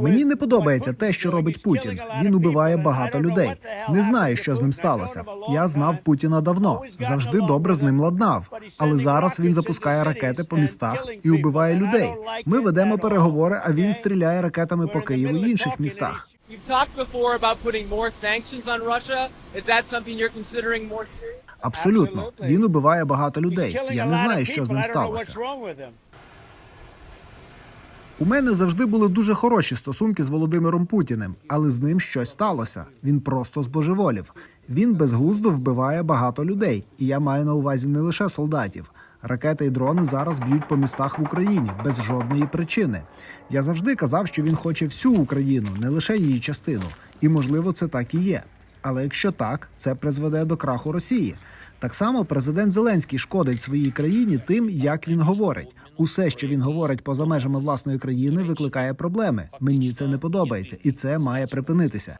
Мені не подобається те, що робить Путін. Він убиває багато людей. Не знаю, що з ним сталося. Я знав Путіна давно, завжди добре з ним ладнав. Але зараз він запускає ракети по містах і убиває людей. Ми ведемо переговори, а він стріляє ракетами по Києву і інших містах. Абсолютно, він убиває багато людей. Я не знаю, що з ним сталося. У мене завжди були дуже хороші стосунки з Володимиром Путіним, але з ним щось сталося. Він просто збожеволів. Він безглуздо вбиває багато людей, і я маю на увазі не лише солдатів. Ракети і дрони зараз б'ють по містах в Україні без жодної причини. Я завжди казав, що він хоче всю Україну, не лише її частину. І можливо, це так і є. Але якщо так, це призведе до краху Росії. Так само президент Зеленський шкодить своїй країні тим, як він говорить. Усе, що він говорить поза межами власної країни, викликає проблеми. Мені це не подобається, і це має припинитися.